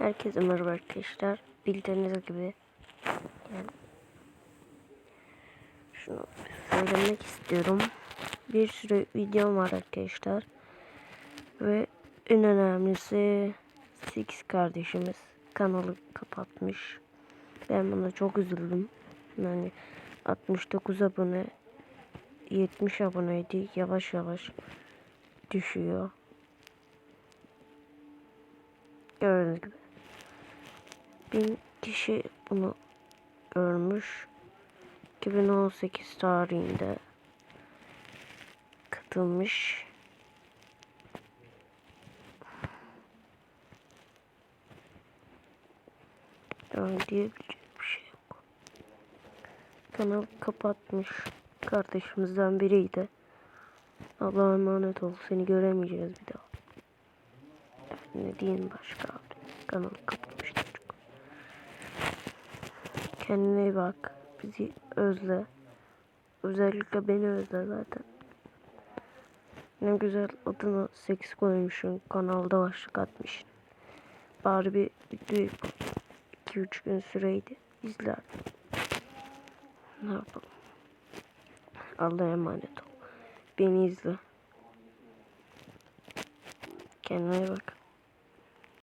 Herkese merhaba arkadaşlar. Bildiğiniz gibi yani şunu söylemek istiyorum. Bir sürü videom var arkadaşlar. Ve en önemlisi Six kardeşimiz kanalı kapatmış. Ben buna çok üzüldüm. Yani 69 abone 70 aboneydi. Yavaş yavaş düşüyor. Gördüğünüz gibi. Bin kişi bunu görmüş. 2018 tarihinde katılmış. Yani diyebilecek bir şey yok. Kanal kapatmış kardeşimizden biriydi. Allah'a emanet ol. Seni göremeyeceğiz bir daha. Ne diyeyim başka abi. Kanalı kapatmış çocuk. Kendine iyi bak. Bizi özle. Özellikle beni özle zaten. Ne güzel adını seks koymuşsun. Kanalda başlık atmışsın. Bari bir videoyu 2-3 gün süreydi. İzler. Ne yapalım. Allah'a emanet ol. Beni izle. Kendine bak.